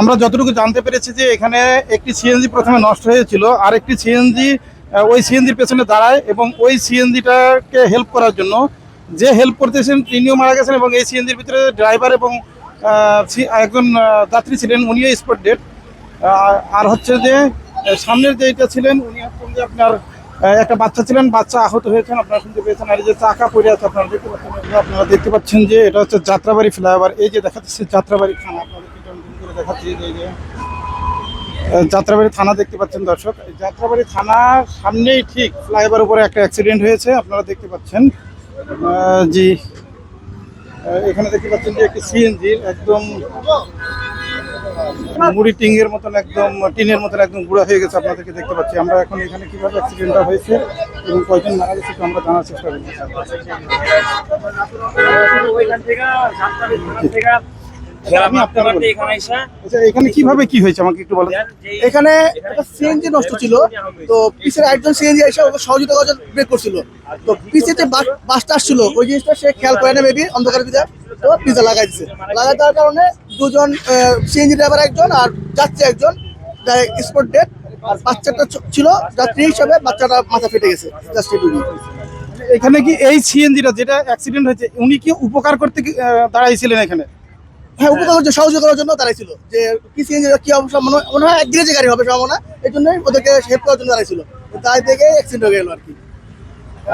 আমরা যতটুকু জানতে পেরেছি যে এখানে একটি সিএনজি প্রথমে নষ্ট হয়েছিল, আর একটি সিএনজি ওই সিএনজির পেছনে দাঁড়ায় এবং ওই সিএনজিটাকে হেল্প করার জন্য যে হেল্প করতেছেন তিনিও মারা গেছেন এবং এই সিএনজির ভিতরে ড্রাইভার এবং একজন যাত্রী ছিলেন, উনিও স্পট ডেট আর হচ্ছে যে সামনের যেটা ছিলেন, উনি যে আপনার একটা বাচ্চা ছিলেন, বাচ্চা আহত হয়েছেন, আপনারা শুনতে পেয়েছেন, আর যে চাকা পড়ে আছে, আপনারা দেখতে পাচ্ছেন আপনারা দেখতে পাচ্ছেন যে এটা হচ্ছে যাত্রাবাড়ি ফ্লাইওভার এই যে দেখাচ্ছে যাত্রাবাড়ি থানা আপনাদেরকে একটু আমি zoom করে দেখাচ্ছি এই যে- যাত্রাবাড়ি থানা দেখতে পাচ্ছেন দর্শক। যাত্রাবাড়ি থানার সামনেই ঠিক ফ্লাইওভার উপরে একটা অ্যাক্সিডেন্ট হয়েছে আপনারা দেখতে পাচ্ছেন। আহ, জি। এখানে দেখতে পাচ্ছেন যে একটি সিএনজি একদম মুড়ি টিংয়ের মতন একদম টিনের মতন একদম গুঁড়া হয়ে গেছে আপনাদেরকে দেখতে পাচ্ছি। আমরা এখন এখানে কীভাবে অ্যাক্সিডেন্টটা হয়েছে এবং কয়জন মারা গেছে আমরা জানার চেষ্টা করছি আমি আপনার আচ্ছা এখানে কীভাবে কি হয়েছে আমাকে একটু বলেন? এখানে একটা সিএনজি নষ্ট ছিল। তো পিছের একজন সিএনজি এসে ওকে সহযোগিতা করার ব্রেক করছিল। তো পিছে যে বাস- বাসটা আসছিল ওই জিনিসটা সে খেয়াল করে না মেবি অন্ধকার ভিতরে। তো পিজা লাগাই দিচ্ছে লাগাই দেওয়ার কারণে দুজন সিএনজি ড্রাইভার একজন আর যাত্রী একজন স্পট ডেট আর বাচ্চাটা ছিল যাত্রী হিসাবে বাচ্চাটা মাথা ফেটে গেছে জাস্ট। এখানে কি এই সিএনজিটা যেটা অ্যাক্সিডেন্ট হয়েছে উনি কি উপকার করতে দাঁড়াইছিলেন এখানে? হ্যাঁ উপকার সহযোগিতা করার জন্য দাঁড়াইছিল যে কি সিএনজি কি অবস্থা মনে হয়- মনে হয় একদিনে যে গাড়ি হবে সম্ভাবনা এই জন্যই ওদেরকে হেল্প করার জন্য তাই থেকে অ্যাক্সিডেন্ট হয়ে গেল আর কি।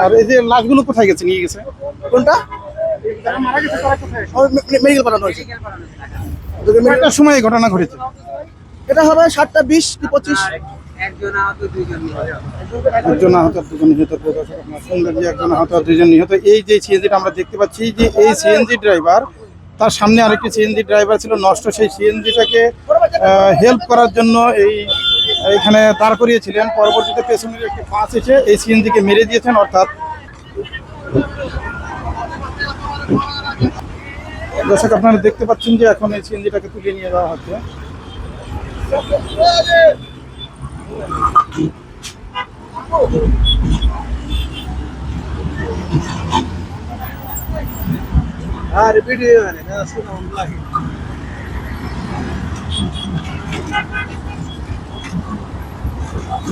আর এই যে লাশগুলো কোথায় গেছে নিয়ে গেছে? কোনটা? মেডিকেল পাঠানো হয়েছে। যদি কয়টার সময় এই ঘটনা ঘটেছে? এটা হবে সাতটা বিশ কি পঁচিশ। একজন আহত দুইজন একজন আহত আর দুজন নিহত প্রিয় শুনলেন যে একজন আহত আর দুজন নিহত এই যে সিএনজিটা আমরা দেখতে পাচ্ছি যে এই সিএনজি ড্রাইভার তার সামনে আরেকটি সিএনজি ড্রাইভার ছিল, নষ্ট সেই সিএনজিটাকে হেল্প করার জন্য এই, এখানে দাঁড় করিয়েছিলেন। পরবর্তীতে পেছনের একটি ফাঁস এসে এই সিএনজিকে মেরে দিয়েছেন, অর্থাৎ দর্শক, আপনারা দেখতে পাচ্ছেন যে এখন এই সিএনজিটাকে তুলে নিয়ে যাওয়া হচ্ছে।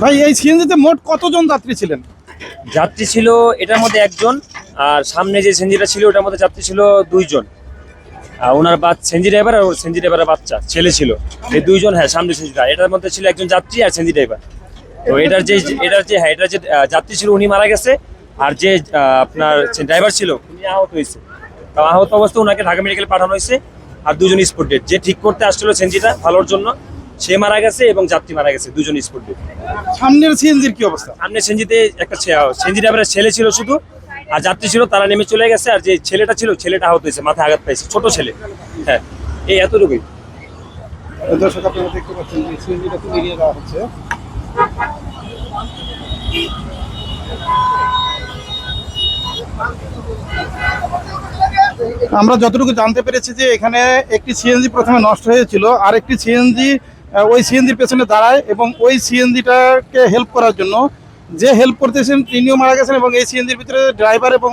ভাই এই সিএনজিতে মোট কতজন যাত্রী ছিলেন? যাত্রী ছিল এটার মধ্যে একজন আর সামনে যে সেঞ্জিটা ছিল ওটার মধ্যে যাত্রী ছিল দুইজন। আর ওনার বাচ্চা সেঞ্জি ড্রাইভার আর ওর সেঞ্জি ড্রাইভারের বাচ্চা ছেলে ছিল। এই দুইজন হ্যাঁ সামনে সেঞ্জিটা এটার মধ্যে ছিল একজন যাত্রী আর সেঞ্জি ড্রাইভার। তো এটার যে এটার যে হ্যাঁ এটার যে যাত্রী ছিল উনি মারা গেছে। আর যে আপনার ড্রাইভার ছিল উনি আহত হয়েছে। তো আহত অবস্থায় ওনাকে ঢাকা মেডিকেল পাঠানো হয়েছে আর দুজন স্পট ডেট। যে ঠিক করতে আসছিল সেঞ্জিটা ভালোর জন্য সে মারা গেছে এবং যাত্রী মারা গেছে দুজন স্পট ডেট। সামনের সিএনজির কি অবস্থা? সামনে সেনজিতে একটা সেঞ্জি ড্রাইভারের ছেলে ছিল শুধু আর যাত্রী ছিল তারা নেমে চলে গেছে আর যে ছেলেটা ছিল ছেলেটা আহত হয়েছে মাথায় আঘাত পাইছে ছোট ছেলে। হ্যাঁ এই এতটুকুই। দর্শক আপনারা দেখতে পাচ্ছেন যে সিএনজিটা তুলে নিয়ে যাওয়া হচ্ছে। আমরা যতটুকু জানতে পেরেছি যে এখানে একটি সিএনজি প্রথমে নষ্ট হয়েছিল, আর একটি সিএনজি ওই সিএনজির পেছনে দাঁড়ায় এবং ওই সিএনজিটাকে হেল্প করার জন্য যে হেল্প করতেছেন তিনিও মারা গেছেন এবং এই সিএনজির ভিতরে ড্রাইভার এবং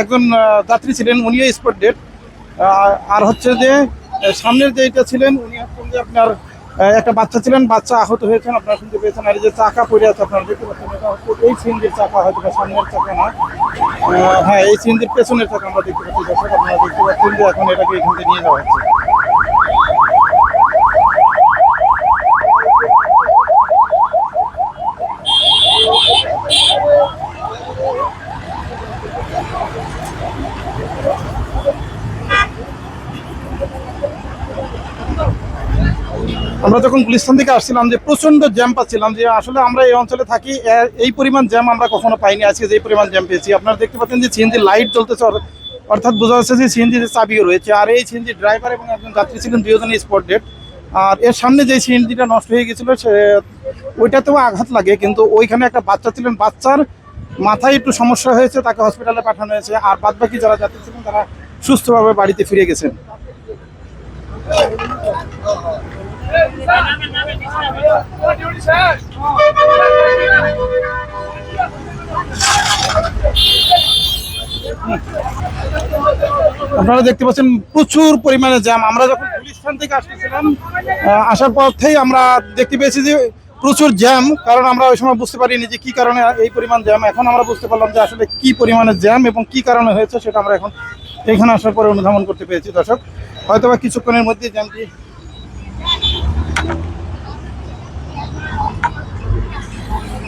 একজন যাত্রী ছিলেন, উনিও স্পট ডেট আর হচ্ছে যে সামনের যেটা ছিলেন, উনি হচ্ছেন যে আপনার একটা বাচ্চা ছিলেন, বাচ্চা আহত হয়েছেন, আপনারা শুনতে পেয়েছেন, আর যে চাকা পড়ে আছে আপনারা দেখতে পাচ্ছেন এই সিএনজির চাকা, হয়তো সামনের চাকা না। হ্যাঁ এই সিএনজির পেছনের চাকা আমরা দেখতে পাচ্ছি, দর্শক, আপনারা দেখতে পাচ্ছেন যে এখন এটাকে এখান থেকে নিয়ে যাওয়া হচ্ছে। আমরা যখন গুলিস্তান থেকে আসছিলাম যে প্রচণ্ড জ্যাম পাচ্ছিলাম যে আসলে আমরা এই অঞ্চলে থাকি এই পরিমাণ জ্যাম আমরা কখনো পাইনি আজকে যে পরিমাণ জ্যাম পেয়েছি। আপনারা দেখতে পাচ্ছেন যে সিএনজি লাইট অর- অর্থাৎ বোঝা যাচ্ছে যে সিএনজির চাবিও রয়েছে। আর এই সিএনজি ড্রাইভার এবং একজন যাত্রী ছিলেন দুজনই স্পট ডেট। আর এর সামনে যে সিএনজিটা নষ্ট হয়ে গেছিল, সে, ওইটাতেও আঘাত লাগে, কিন্তু ওইখানে একটা বাচ্চা ছিলেন। বাচ্চার মাথায় একটু সমস্যা হয়েছে, তাকে হসপিটালে পাঠানো হয়েছে। আর বাদবাকি যারা যাত্রী ছিলেন, তারা সুস্থভাবে বাড়িতে ফিরে গেছেন। আপনারা দেখতে পাচ্ছেন প্রচুর পরিমাণে জ্যাম। আমরা যখন গুলিস্তান থেকে আসতেছিলাম আসার পথেই আমরা দেখতে পেয়েছি যে প্রচুর জ্যাম, কারণ আমরা ওই সময় বুঝতে পারিনি যে কি কারণে এই পরিমাণ জ্যাম। এখন আমরা বুঝতে পারলাম যে আসলে কি পরিমাণে জ্যাম এবং কি কারণে হয়েছে, সেটা আমরা এখন এখানে আসার পরে অনুধাবন করতে পেরেছি। দর্শক, হয়তোবা কিছুক্ষণের মধ্যে জ্যামটি